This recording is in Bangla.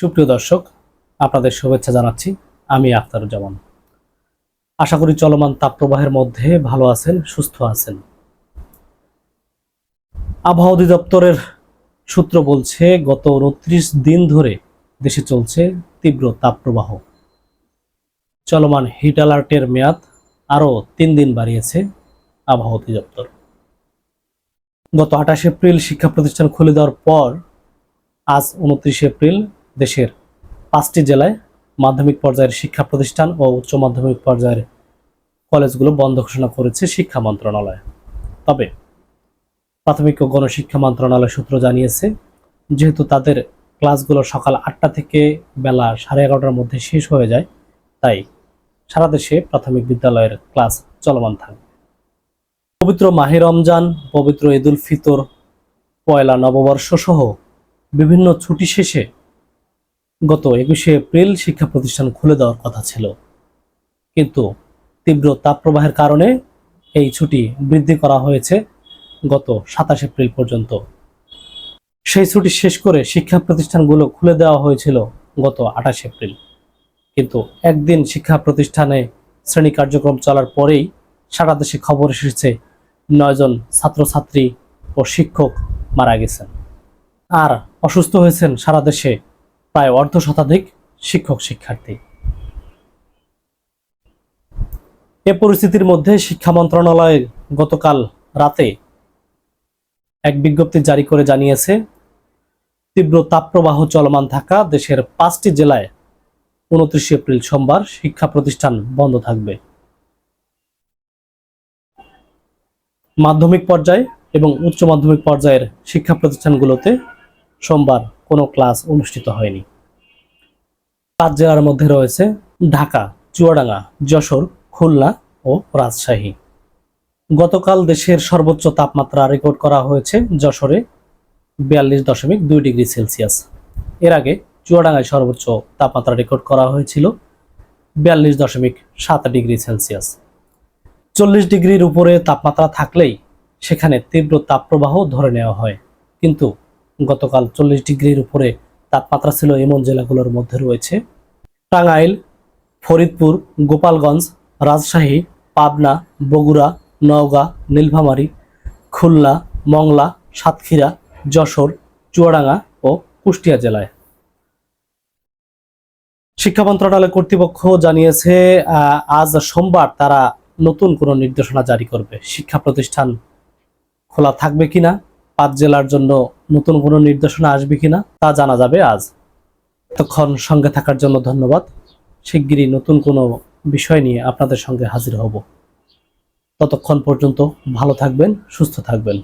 সুপ্রিয় দর্শক, আপনাদের শুভেচ্ছা জানাচ্ছি। আমি আখতারুজ্জামান। আশা করি চলমান তাপপ্রবাহের মধ্যে ভালো আছেন, সুস্থ আছেন। আবহাওয়া অধিদপ্তরের সূত্র বলছে, গত উনত্রিশ দিন ধরে দেশে চলছে তীব্র তাপপ্রবাহ। চলমান হিট অ্যালার্টের মেয়াদ আরও তিন দিন বাড়িয়েছে আবহাওয়া অধিদপ্তর। গত আঠাশ এপ্রিল শিক্ষা প্রতিষ্ঠান খুলে দেওয়ার পর আজ উনত্রিশে এপ্রিল দেশের পাঁচটি জেলায় মাধ্যমিক পর্যায়ের শিক্ষা প্রতিষ্ঠান ও উচ্চ মাধ্যমিক পর্যায়ের কলেজগুলো বন্ধ ঘোষণা করেছে শিক্ষা মন্ত্রণালয়। তবে প্রাথমিক ও গণশিক্ষা মন্ত্রণালয় সূত্র জানিয়েছে, যেহেতু তাদের ক্লাসগুলো সকাল আটটা থেকে বেলা সাড়ে এগারোটার মধ্যে শেষ হয়ে যায়, তাই সারা দেশে প্রাথমিক বিদ্যালয়ের ক্লাস চলমান থাকবে। পবিত্র মাহে রমজান, পবিত্র ঈদুল ফিতর, পয়লা নববর্ষ সহ বিভিন্ন ছুটি শেষে গত একুশে এপ্রিল শিক্ষা প্রতিষ্ঠান খুলে দেওয়ার কথা ছিল। কিন্তু তীব্র তাপপ্রবাহের কারণে এই ছুটি বৃদ্ধি করা হয়েছে গত সাতাশ এপ্রিল পর্যন্ত। সেই ছুটি শেষ করে শিক্ষা প্রতিষ্ঠানগুলো খুলে দেওয়া হয়েছিল গত আঠাশ এপ্রিল। কিন্তু একদিন শিক্ষা প্রতিষ্ঠানে শ্রেণি কার্যক্রম চলার পরেই সারা দেশে খবর এসেছে নয়জন ছাত্রছাত্রী ও শিক্ষক মারা গেছেন। আর অসুস্থ হয়েছেন সারা দেশে প্রায় অর্ধ শতাধিক শিক্ষক শিক্ষার্থী। এ পরিস্থিতির মধ্যে শিক্ষা মন্ত্রণালয় গতকাল রাতে এক বিজ্ঞপ্তি জারি করে জানিয়েছে, তীব্র তাপপ্রবাহ চলমান থাকা দেশের পাঁচটি জেলায় উনত্রিশ এপ্রিল সোমবার শিক্ষা প্রতিষ্ঠান বন্ধ থাকবে। মাধ্যমিক পর্যায়ে এবং উচ্চ মাধ্যমিক পর্যায়ের শিক্ষা প্রতিষ্ঠানগুলোতে সোমবার কোনো ক্লাস অনুষ্ঠিত হয়নি। পাঁচ জেলার মধ্যে রয়েছে ঢাকা, চুয়াডাঙ্গা, যশোর, খুলনা ও রাজশাহী। গতকাল দেশের সর্বোচ্চ তাপমাত্রা রেকর্ড করা হয়েছে যশোরে বিয়াল্লিশ দশমিক দুই ডিগ্রি সেলসিয়াস। এর আগে চুয়াডাঙ্গায় সর্বোচ্চ তাপমাত্রা রেকর্ড করা হয়েছিল বিয়াল্লিশ দশমিক সাত ডিগ্রি সেলসিয়াস। চল্লিশ ডিগ্রির উপরে তাপমাত্রা থাকলেই সেখানে তীব্র তাপপ্রবাহ ধরে নেওয়া হয়। কিন্তু গতকাল চল্লিশ ডিগ্রির উপরে তাপমাত্রা ছিল এমন জেলাগুলোর মধ্যে রয়েছে। টাঙ্গাইল, ফরিদপুর, গোপালগঞ্জ, রাজশাহী, পাবনা, বগুড়া, নওগাঁ, নীলফামারী, খুলনা, মংলা, সাতক্ষীরা, যশোর, চুয়াডাঙ্গা ও কুষ্টিয়া জেলায়। শিক্ষা মন্ত্রণালয় কর্তৃপক্ষ জানিয়েছে আজ সোমবার তারা নতুন কোনো নির্দেশনা জারি করবে। শিক্ষা প্রতিষ্ঠান খোলা থাকবে কিনা পাঁচ জেলার জন্য নতুন কোনো নির্দেশনা আসবে কিনা তা জানা যাবে আজ। তখন সঙ্গে থাকার জন্য ধন্যবাদ। শিগগিরই নতুন কোনো বিষয় নিয়ে আপনাদের সঙ্গে হাজির হব। ততক্ষণ পর্যন্ত ভালো থাকবেন, সুস্থ থাকবেন।